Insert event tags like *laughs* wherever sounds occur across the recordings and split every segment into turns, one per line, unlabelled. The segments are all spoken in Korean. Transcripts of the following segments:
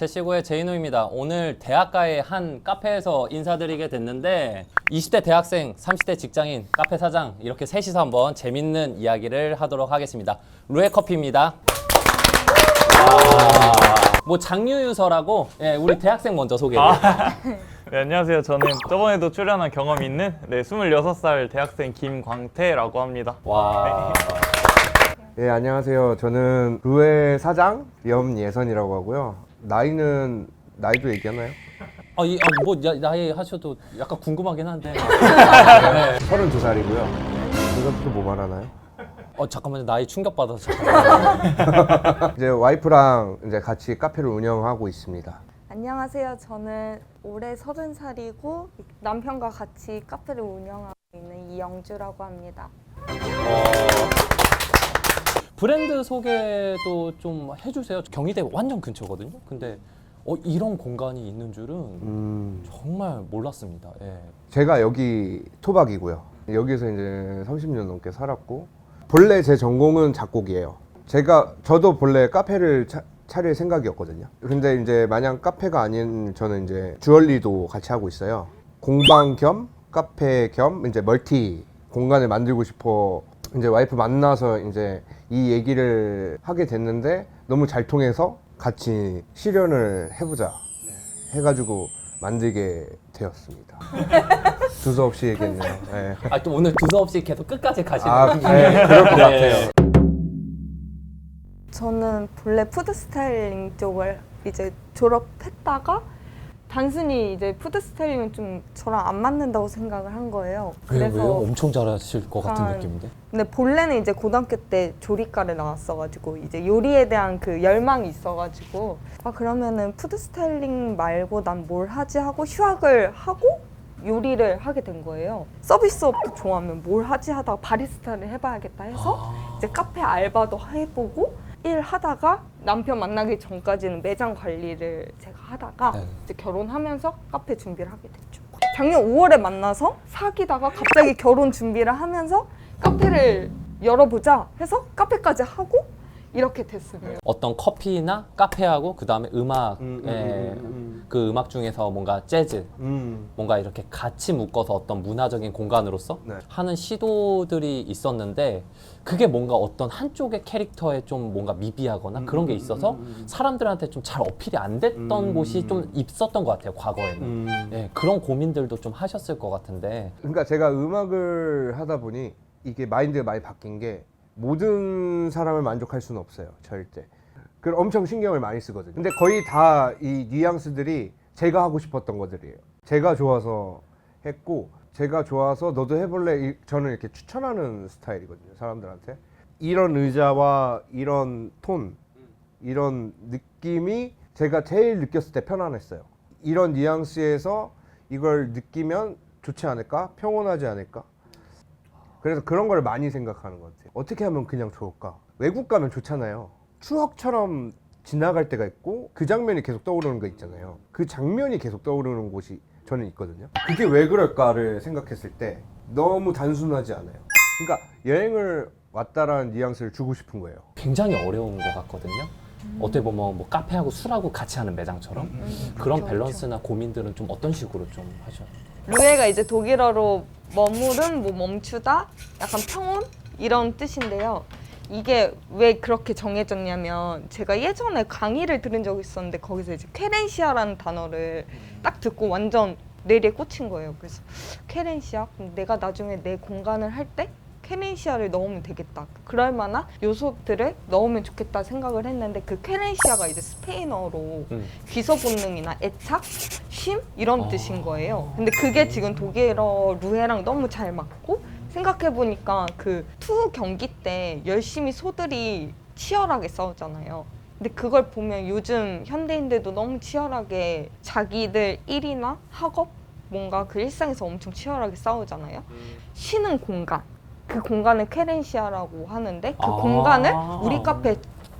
제시고의 제이노입니다. 오늘 대학가의 한 카페에서 인사드리게 됐는데 20대 대학생, 30대 직장인, 카페 사장 이렇게 셋이서 한번 재밌는 이야기를 하도록 하겠습니다. 루에 커피입니다. 와, 뭐 장유 유서라고 예, 우리 대학생 먼저 소개해.
네, 안녕하세요. 저는 저번에도 출연한 경험이 있는 네, 26살 대학생 김광태라고 합니다.
와.
예, 안녕하세요. 저는 루에 사장 염예선이라고 하고요. 나이는 나이도 얘기하나요?
어, 이, 어, 뭐 야- 나이 하셔도 약간 궁금하긴 한데. *laughs*
32살이고요. 이것도 뭐 말하나요?
어 잠깐만요 나이 충격 받아서. *laughs*
이제 와이프랑 이제 같이 카페를 운영하고 있습니다.
안녕하세요. 저는 올해 서른 살이고 남편과 같이 카페를 운영하고 있는 이영주라고 합니다.
브랜드 소개도 좀 해주세요. 경희대 완전 근처거든요. 근데 어, 이런 공간이 있는 줄은
음,
정말 몰랐습니다. 예.
제가 여기 토박이고요. 여기서 이제 30년 넘게 살았고 본래 제 전공은 작곡이에요. 제가 저도 본래 카페를 차, 차릴 생각이었거든요. 근데 이제 마냥 카페가 아닌 저는 이제 주얼리도 같이 하고 있어요. 공방 겸 카페 겸 이제 멀티 공간을 만들고 싶어 이제 와이프 만나서 이제 이 얘기를 하게 됐는데 너무 잘 통해서 같이 실현을 해보자 해가지고 만들게 되었습니다. *laughs* 두서없이 얘기했네요. 네.
아 또 오늘 두서없이 계속 끝까지 가시는
아,
거예요?
네, 그럴 것 같아요.
저는 본래 푸드 스타일링 쪽을 이제 졸업했다가 단순히 이제 푸드 스타일링은 좀 저랑 안 맞는다고 생각을 한 거예요.
왜요? 왜요? 엄청 잘하실 것 같은
아,
느낌인데.
근데 본래는 이제 고등학교 때 조리과를 나왔어가지고 이제 요리에 대한 그 열망이 있어가지고 아 그러면은 푸드 스타일링 말고 난 뭘 하지 하고 휴학을 하고 요리를 하게 된 거예요. 서비스업도 좋아하면 뭘 하지 하다가 바리스타를 해봐야겠다 해서
아.
이제 카페 알바도 해보고 일 하다가 남편 만나기 전까지는 매장 관리를 제가 하다가
네.
이제 결혼하면서 카페 준비를 하게 됐죠. 작년 5월에 만나서 사귀다가 갑자기 결혼 준비를 하면서 카페를 열어보자 해서 카페까지 하고 이렇게 됐습니다.
어떤 커피나 카페하고 그 다음에 음악,
음, 음,
예,
음, 음,
그 음악 중에서 뭔가 재즈,
음.
뭔가 이렇게 같이 묶어서 어떤 문화적인 공간으로서
네.
하는 시도들이 있었는데 그게 뭔가 어떤 한쪽의 캐릭터에 좀 뭔가 미비하거나 그런 게 있어서 사람들한테 좀 잘 어필이 안 됐던
음.
곳이 좀 있었던 것 같아요 과거에는
음.
예, 그런 고민들도 좀 하셨을 것 같은데
그러니까 제가 음악을 하다 보니 이게 마인드가 많이 바뀐 게 모든 사람을 만족할 수는 없어요 절대 그 엄청 신경을 많이 쓰거든요 근데 거의 다 이 뉘앙스들이 제가 하고 싶었던 것들이에요 제가 좋아서 했고 제가 좋아서 너도 해볼래 이- 저는 이렇게 추천하는 스타일이거든요 사람들한테 이런 의자와 이런 톤 이런 느낌이 제가 제일 느꼈을 때 편안했어요. 이런 뉘앙스에서 이걸 느끼면 좋지 않을까? 평온하지 않을까? 그래서 그런 걸 많이 생각하는 것 같아요. 어떻게 하면 그냥 좋을까? 외국 가면 좋잖아요. 추억처럼 지나갈 때가 있고 그 장면이 계속 떠오르는 거 있잖아요. 그 장면이 계속 떠오르는 곳이 저는 있거든요. 그게 왜 그럴까를 생각했을 때 너무 단순하지 않아요. 그러니까 여행을 왔다라는 뉘앙스를 주고 싶은 거예요.
굉장히 어려운 것 같거든요 어떻게 보면 뭐 카페하고 술하고 같이 하는 매장처럼 그런
그렇죠,
밸런스나 고민들은 좀 어떤 식으로 좀 하셔요?
루에가 이제 독일어로 머무름, 뭐 멈추다, 약간 평온 이런 뜻인데요. 이게 왜 그렇게 정해졌냐면 제가 예전에 강의를 들은 적이 있었는데 거기서 이제 쾌렌시아라는 단어를 딱 듣고 완전 뇌리에 꽂힌 거예요. 그래서 쾌렌시아? 그럼 내가 나중에 내 공간을 할 때 쾌렌시아를 넣으면 되겠다. 그럴 만한 요소들을 넣으면 좋겠다 생각을 했는데 그 쾌렌시아가 이제 스페인어로
음.
귀서 본능이나 애착, 쉼 이런
아.
뜻인 거예요. 근데 그게 지금 독일어 루에랑 너무 잘 맞고 생각해 보니까 그 투 경기 때 열심히 소들이 치열하게 싸우잖아요. 근데 그걸 보면 요즘 현대인들도 너무 치열하게 자기들 일이나 학업 뭔가 그 일상에서 엄청 치열하게 싸우잖아요. 쉬는 공간. 그 공간을 쾌렌시아라고 하는데 그
아.
공간을 우리 카페에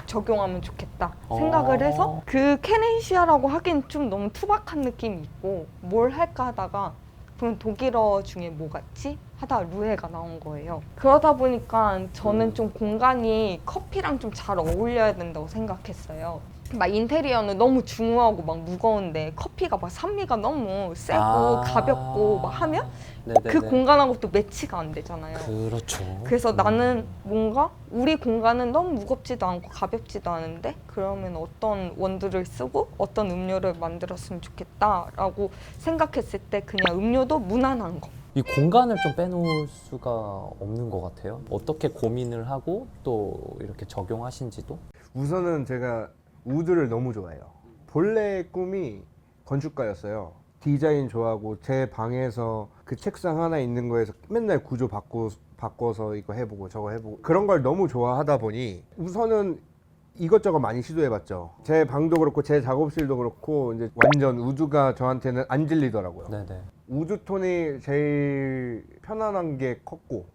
적용하면 좋겠다 생각을
어.
해서 그 케넨시아라고 하긴 좀 너무 투박한 느낌이 있고 뭘 할까 하다가 그럼 독일어 중에 뭐 같지 하다 루에가 나온 거예요. 그러다 보니까 저는 좀 공간이 커피랑 좀 잘 어울려야 된다고 생각했어요. 막 인테리어는 너무 중후하고 막 무거운데 커피가 막 산미가 너무 세고
아.
가볍고 막 하면
네네네.
그 공간하고 또 매치가 안 되잖아요.
그렇죠.
그 래서 나는 뭔가 우리 공간은 너무 무겁지도 않고 가볍지도 않은데 그러면 어떤 원두를 쓰고 어떤 음료를 만들었으면 좋겠다라고 생각했을 때 그냥 음료도 무난한 거.
이 공간을 좀 빼놓을 수가 없는 것 같아요. 어떻게 고민을 하고 또 이렇게 적용하신지도.
우선은 제가 우드를 너무 좋아해요. 본래 꿈이 건축가였어요. 디자인 좋아하고 제 방에서 그 책상 하나 있는 거에서 맨날 구조 바꾸, 바꿔서 이거 해보고 저거 해보고 그런 걸 너무 좋아하다 보니 우선은 이것저것 많이 시도해봤죠. 제 방도 그렇고 제 작업실도 그렇고 이제 완전 우드가 저한테는 안 질리더라고요.
네네.
우드톤이 제일 편안한 게 컸고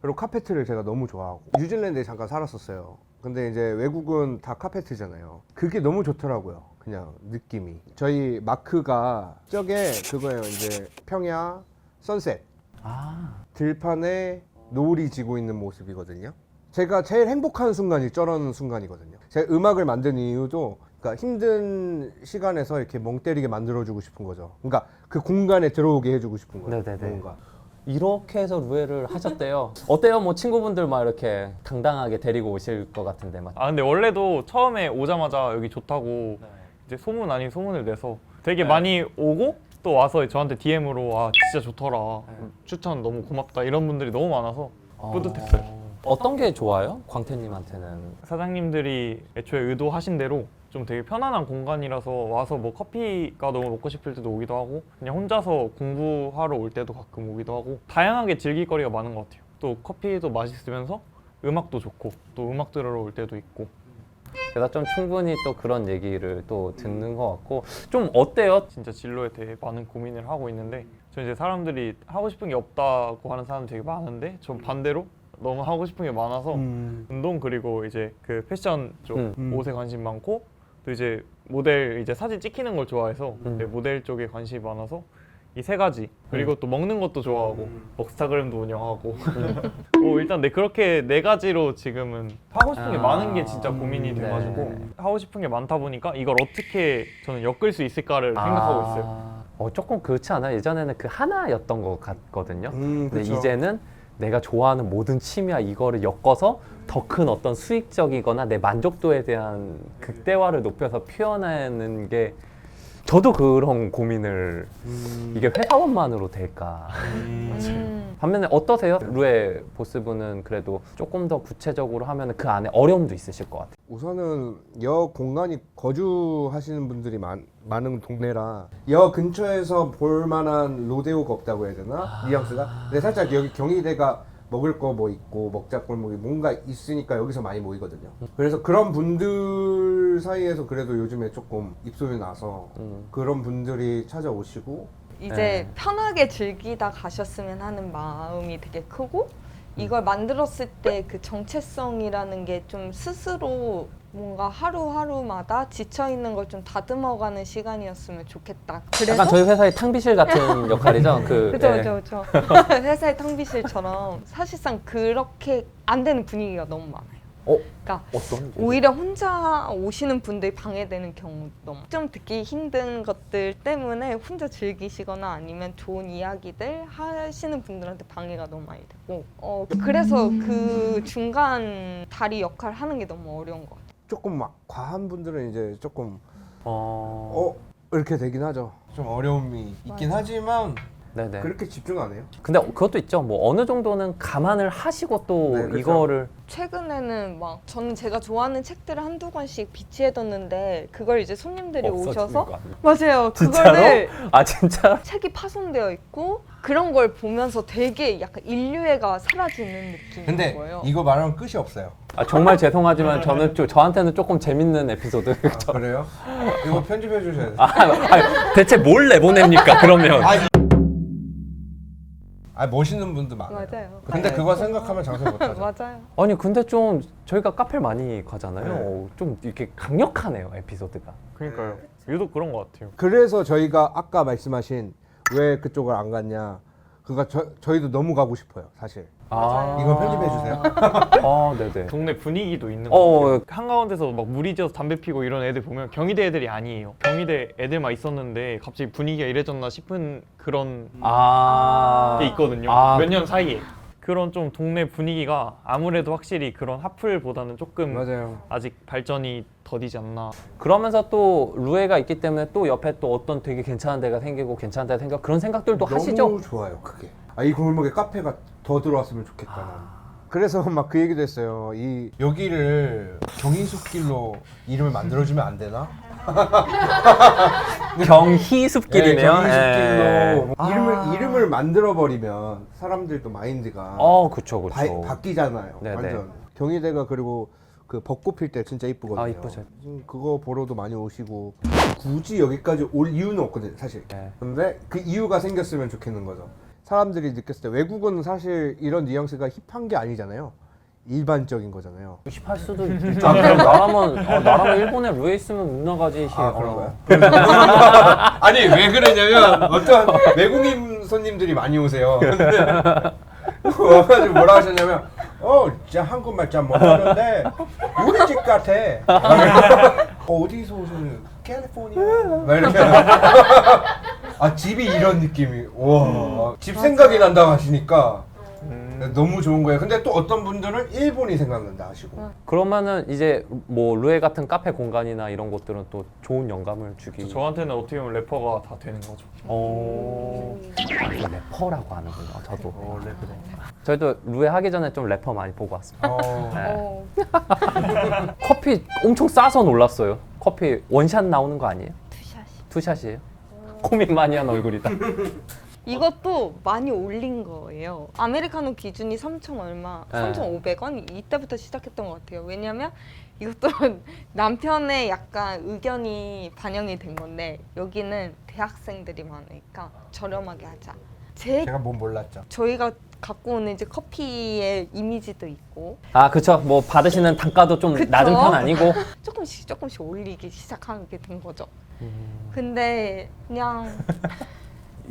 그리고 카페트를 제가 너무 좋아하고 뉴질랜드에 잠깐 살았었어요 근데 이제 외국은 다 카페트잖아요 그게 너무 좋더라고요 그냥 느낌이 저희 마크가 저게 그거예요 이제 평야 선셋
아.
들판에 노을이 지고 있는 모습이거든요. 제가 제일 행복한 순간이 저런 순간이거든요. 제가 음악을 만든 이유도 그러니까 힘든 시간에서 이렇게 멍 때리게 만들어주고 싶은 거죠. 그러니까 그 공간에 들어오게 해주고 싶은 거예요.
네네네.
뭔가.
이렇게 해서 루에를 하셨대요. 어때요? 뭐 친구분들 막 이렇게 당당하게 데리고 오실 것 같은데 막.
아 근데 원래도 처음에 오자마자 여기 좋다고 이제 소문 아닌 소문을 내서 되게
네.
많이 오고 또 와서 저한테 DM으로 아 진짜 좋더라
네.
추천 너무 고맙다 이런 분들이 너무 많아서
어,
뿌듯했어요.
어떤 게 좋아요? 광태님한테는.
사장님들이 애초에 의도하신 대로 좀 되게 편안한 공간이라서 와서 뭐 커피가 너무 먹고 싶을 때도 오기도 하고 그냥 혼자서 공부하러 올 때도 가끔 오기도 하고 다양하게 즐길 거리가 많은 것 같아요. 또 커피도 맛있으면서 음악도 좋고 또 음악 들으러 올 때도 있고
제가 좀 충분히 또 그런 얘기를 또 듣는 것 같고 좀 어때요?
진짜 진로에 대해 많은 고민을 하고 있는데 저 이제 사람들이 하고 싶은 게 없다고 하는 사람 되게 많은데 전 반대로 너무 하고 싶은 게 많아서 운동 그리고 이제 그 패션 쪽
음,
음.
옷에 관심 많고 또 이제 모델 이제 사진 찍히는 걸 좋아해서
음.
이제 모델 쪽에 관심이 많아서 이 세 가지 그리고 또 먹는 것도 좋아하고 먹스타그램도 운영하고 뭐 *laughs* 일단 네 그렇게 네 가지로 지금은 하고 싶은 게
아.
많은 게 진짜 고민이
네.
돼가지고 하고 싶은 게 많다 보니까 이걸 어떻게 저는 엮을 수 있을까를 생각하고 있어요.
아, 어, 조금 그렇지 않아요? 예전에는 그 하나였던 것 같거든요.
음,
근데
그쵸.
이제는 내가 좋아하는 모든 취미와 이거를 엮어서 더 큰 어떤 수익적이거나 내 만족도에 대한 극대화를 높여서 표현하는 게 저도 그런 고민을
음.
이게 회사원만으로 될까
음.
반면에 어떠세요? 루의 보스분은 그래도 조금 더 구체적으로 하면 그 안에 어려움도 있으실 것 같아요
우선은 역 공간이 거주하시는 분들이 많, 많은 동네라 역 근처에서 볼 만한 로데오가 없다고 해야 되나? 뉘앙스가? 근데 살짝 여기 경희대가 먹을 거 뭐 있고 먹자 골목이 뭔가 있으니까 여기서 많이 모이거든요. 그래서 그런 분들 사이에서 그래도 요즘에 조금 입소문이 나서
음.
그런 분들이 찾아오시고
이제
네.
편하게 즐기다 가셨으면 하는 마음이 되게 크고 이걸 만들었을 때 그 정체성이라는 게 좀 스스로 뭔가 하루하루마다 지쳐 있는 걸 좀 다듬어가는 시간이었으면 좋겠다. 그래서
약간 저희 회사의 탕비실 같은 *laughs* 역할이죠 그
그죠
예.
그죠 그죠 *laughs* 회사의 탕비실처럼 사실상 그렇게 안 되는 분위기가 너무 많아요.
어?
그러니까
어떤
오히려 혼자 오시는 분들이 방해되는 경우도 너무 좀 듣기 힘든 것들 때문에 혼자 즐기시거나 아니면 좋은 이야기들 하시는 분들한테 방해가 너무 많이 되고 어 그래서 그 중간 다리 역할 하는 게 너무 어려운 것 같아요.
조금 막 과한 분들은 이제 조금
어...
어 이렇게 되긴 하죠. 좀 어려움이 있긴
맞아.
하지만
네네
그렇게 집중 안 해요.
근데 그것도 있죠 뭐 어느 정도는 감안을 하시고 또
네, 그렇죠.
이거를
최근에는 막 저는 제가 좋아하는 책들을 한두 권씩 비치해뒀는데 그걸 이제 손님들이 오셔서? 맞아요
진짜로?
그거를
아 진짜?
책이 파손되어 있고 그런 걸 보면서 되게 약간 인류애가 사라지는 느낌인
근데
거예요.
이거 말하면 끝이 없어요.
아, 정말 죄송하지만 저는 좀 저한테는 조금 재밌는 에피소드
아, 그래요? 이거 편집해 주셔야 돼요.
아, 아, 대체 뭘 내보냅니까 그러면
아 멋있는 분도 많아요.
맞아요.
근데 그거 생각하면 장사 못하죠.
맞아요.
아니 근데 좀 저희가 카페를 많이 가잖아요 좀 이렇게 강력하네요 에피소드가
그러니까요. 유독 그런 것 같아요.
그래서 저희가 아까 말씀하신 왜 그쪽을 안 갔냐 그가 저, 저희도 너무 가고 싶어요, 사실.
아.
이건 편집해 주세요.
아, *laughs* 네네.
동네 분위기도 있는
어,
것 같아요.
어.
한가운데서 막 무리지어서 담배 피고 이런 애들 보면 경희대 애들이 아니에요. 경희대 애들만 있었는데 갑자기 분위기가 이래졌나 싶은 그런
아.
게 있거든요.
아.
몇 년 사이에. 그런 좀 동네 분위기가 아무래도 확실히 그런 하플보다는 조금
맞아요.
아직 발전이 더디지 않나.
그러면서 또 루에가 있기 때문에 또 옆에 또 어떤 되게 괜찮은 데가 생기고 괜찮은 데가 생겨 그런 생각들도 하시죠?
너무 좋아요, 그게. 아, 이 골목에 카페가 더 들어왔으면 좋겠다. 나는. 그래서 *laughs* 막 그 얘기도 했어요. 이 여기를 경인숲길로 이름을 만들어주면 안 되나? *laughs*
경희숲길이네요.
네, 경인숲길로
예.
이름을
아.
이름을 만들어 버리면 사람들도 마인드가
어, 그쵸,
바,
그쵸.
바뀌잖아요.
네네.
완전 경희대가 그리고 그 벚꽃 필 때 진짜 이쁘거든요.
아, 이쁘죠.
음, 그거 보러도 많이 오시고 굳이 여기까지 올 이유는 없거든요, 사실.
네.
근데 그 이유가 생겼으면 좋겠는 거죠. 사람들이 느꼈을 때 외국은 사실 이런 뉘앙스가 힙한 게 아니잖아요. 일반적인 거잖아요.
힙할 수도 *laughs* 있죠. 나라면 어, 나라면 일본에 루에 있으면 못 나가지.
아,
어.
그런 거야? 아니 왜 그러냐면 어떤 외국인 손님들이 많이 오세요. 근데 와가지고 뭐라 하셨냐면 어 진짜 한국말 잘 못하는데 우리 집 같아. 어, 어디서 오시는 캘리포니아? 막 이렇게 아 집이 이런 느낌이 와 집 생각이 난다고 하시니까 너무 좋은 거예요. 근데 또 어떤 분들은 일본이 생각난다 하시고
그러면은 이제 뭐 루에 같은 카페 공간이나 이런 곳들은 또 좋은 영감을 주기.
저한테는 어떻게 보면 래퍼가 다 되는 거죠.
어. 래퍼라고 하는군요. 저도.
어, 래퍼.
저희도 루에 하기 전에 좀 래퍼 많이 보고 왔습니다.
어,
어,
커피 엄청 싸서 놀랐어요. 커피 원샷 나오는 거 아니에요?
투샷이.
투샷이에요? 코믹 많이 한 얼굴이다. *laughs*
이것도 많이 올린 거예요. 아메리카노 기준이 3천 얼마,
네.
3,500원 이때부터 시작했던 것 같아요. 왜냐면 이것도 *laughs* 남편의 약간 의견이 반영이 된 건데 여기는 대학생들이 많으니까 저렴하게 하자. 제
제가 뭔 몰랐죠.
저희가 갖고 오는 이제 커피의 이미지도 있고
아, 그쵸. 뭐 받으시는 단가도 좀
그쵸.
낮은 편 아니고. *laughs*
조금씩 조금씩 올리기 시작하게 된 거죠.
음.
근데 그냥 *laughs*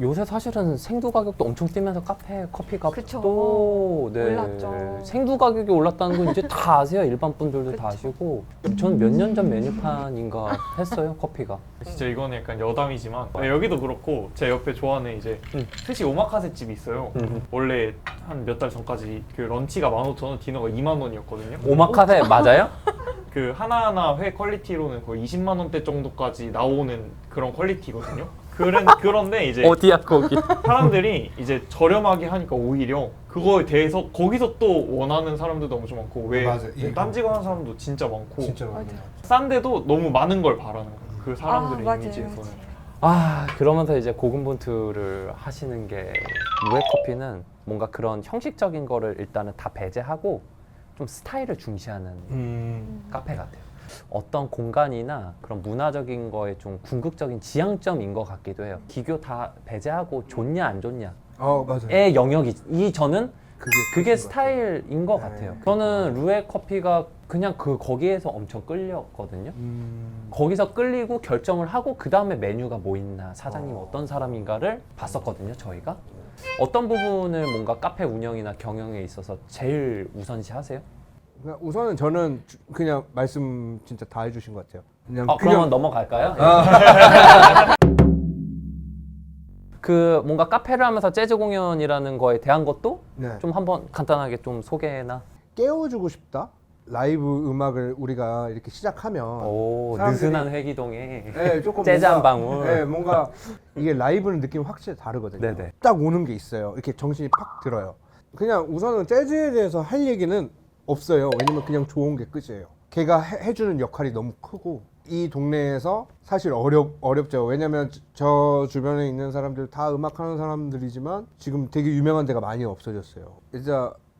요새 사실은 생두 가격도 엄청 뛰면서 카페 커피 값도
그쵸.
네.
올랐죠.
생두 가격이 올랐다는 건 이제 다 아세요. 일반 분들도 다
그쵸.
아시고. 전몇년 전 메뉴판인가 했어요. 커피가.
진짜 이거는 약간 여담이지만 네, 여기도 그렇고 제 옆에 좋아하는 이제
음.
스시 오마카세 집이 있어요.
음.
원래 한 몇 달 전까지 그 런치가 15,000원, 디너가 2만 원이었거든요.
오마카세 맞아요? *laughs*
그 하나하나 회 퀄리티로는 거의 20만 원대 정도까지 나오는 그런 퀄리티거든요. 그런 *laughs* 그런데 이제
어디야 거기?
사람들이 이제 저렴하게 하니까 오히려 그거에 대해서 거기서 또 원하는 사람들도 엄청 많고 왜
맞아요. 이거.
딴지고 하는 사람도 진짜 많고
진짜.
싼데도 너무 많은 걸 바라는 거예요. 그 사람들의
아, 맞아요,
이미지에서는.
맞아요.
아 그러면서 이제 고군분투를 하시는 게 루에 커피는 뭔가 그런 형식적인 거를 일단은 다 배제하고 좀 스타일을 중시하는
음.
카페 같아요. 어떤 공간이나 그런 문화적인 거에 좀 궁극적인 지향점인 것 같기도 해요. 기교 다 배제하고 좋냐 안 좋냐의
어 맞아요.
영역이 이 저는
그게
그게
그런 것 같아요.
스타일인 것
네.
같아요. 저는 루에 커피가 그냥 그 거기에서 엄청 끌렸거든요.
음.
거기서 끌리고 결정을 하고 그 다음에 메뉴가 뭐 있나 사장님
어.
어. 떤 사람인가를 봤었거든요 저희가 어떤 부분을 뭔가 카페 운영이나 경영에 있어서 제일 우선시 하세요?
그냥 우선은 저는 주- 그냥 말씀 진짜 다 해주신 것 같아요. 그냥
아, 그러면 넘어갈까요?
아. *laughs*
그 뭔가 카페를 하면서 재즈 공연이라는 거에 대한 것도
네.
좀 한번 간단하게 좀 소개나
깨워주고 싶다. 라이브 음악을 우리가 이렇게 시작하면
오
사람들이-
느슨한 회기동에
네, 조금 *laughs*
재즈 한
뭔가-
방울
네, 뭔가 이게 라이브는 느낌이 확실히 다르거든요.
네네.
딱 오는 게 있어요. 이렇게 정신이 팍 들어요. 그냥 우선은 재즈에 대해서 할 얘기는 없어요. 왜냐면 그냥 좋은 게 끝이에요. 걔가 해, 해주는 역할이 너무 크고 이 동네에서 사실 어렵 어렵죠. 왜냐면 저- 저 주변에 있는 사람들 다 음악하는 사람들이지만 지금 되게 유명한 데가 많이 없어졌어요. 이제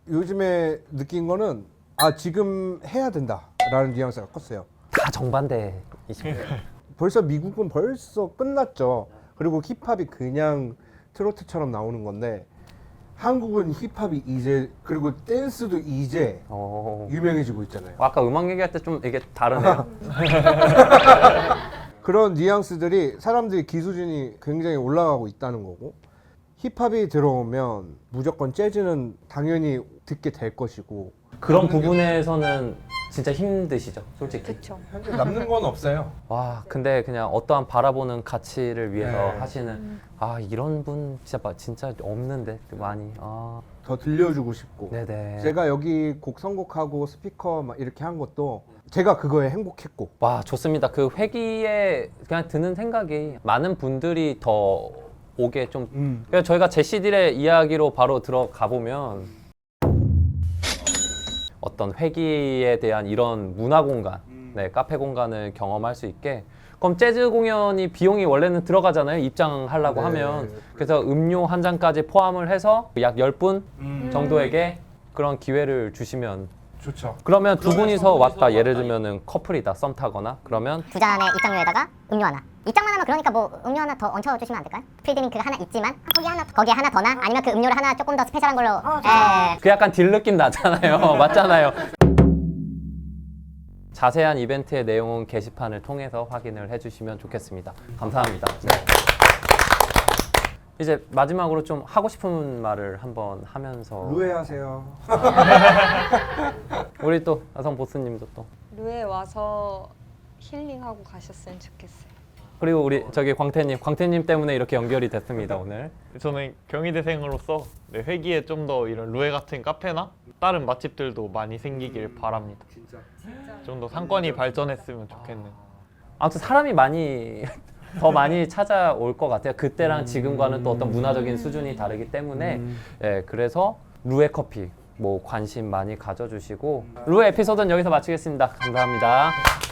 요즘에 느낀 거는 아 지금 해야 된다라는 뉘앙스가 컸어요.
다 정반대이십니다.
벌써 미국은 벌써 끝났죠. 그리고 힙합이 그냥 트로트처럼 나오는 건데 한국은 힙합이 이제 그리고 댄스도 이제
어.
유명해지고 있잖아요.
아까 음악 얘기할 때 좀 이게 다르네요. *laughs*
그런 뉘앙스들이 사람들이 기수준이 굉장히 올라가고 있다는 거고 힙합이 들어오면 무조건 재즈는 당연히 듣게 될 것이고
그런 부분에서는 진짜 힘드시죠, 솔직히.
그렇죠.
남는 건 없어요. *laughs*
와, 근데 그냥 어떠한 바라보는 가치를 위해서
네.
하시는 아 이런 분 진짜 마- 진짜 없는데 많이. 아,
더 들려주고 싶고
네네.
제가 여기 곡 선곡하고 스피커 막 이렇게 한 것도 제가 그거에 행복했고
와 좋습니다. 그 회기에 그냥 드는 생각이 많은 분들이 더 오게 좀.
음.
그래서 저희가 제시딜의 이야기로 바로 들어가 보면 어떤 회기에 대한 이런 문화 공간, 네 카페 공간을 경험할 수 있게. 그럼 재즈 공연이 비용이 원래는 들어가잖아요. 입장하려고
네.
하면. 그래서 음료 한 잔까지 포함을 해서 약 10분 정도에게 그런 기회를 주시면
좋죠.
그러면 두 분이서 왔다. 예를 들면은 커플이다. 썸 타거나. 그러면
두 잔의 입장료에다가 음료 하나. 입장만 하면 그러니까 뭐 음료 하나 더 얹혀 주시면 안 될까요? 프리드링크가 하나 있지만 거기 하나 거기에 하나 더 나? 아니면 그 음료를 하나 조금 더 스페셜한 걸로. 예.
그 약간 딜 느낌 나잖아요. *laughs* 맞잖아요. 자세한 이벤트의 내용은 게시판을 통해서 확인을 해주시면 좋겠습니다. 감사합니다 이제 마지막으로 좀 하고 싶은 말을 한번 하면서
루해하세요. *laughs*
우리 또 여성 보스님도 또
루에 와서 힐링하고 가셨으면 좋겠어요.
그리고 우리 저기 광태님 광태님 때문에 이렇게 연결이 됐습니다 오늘
저는 경희대생으로서 네, 회기에 좀 더 이런 루에 같은 카페나 다른 맛집들도 많이 생기길 바랍니다. 좀더 상권이 발전했으면 좋겠는.
아무튼 사람이 많이 더 많이 찾아올 것 같아요. 그때랑 지금과는 또 어떤 문화적인 수준이 다르기 때문에 예, 그래서 루에 커피 뭐 관심 많이 가져주시고 루에 에피소드는 여기서 마치겠습니다. 감사합니다.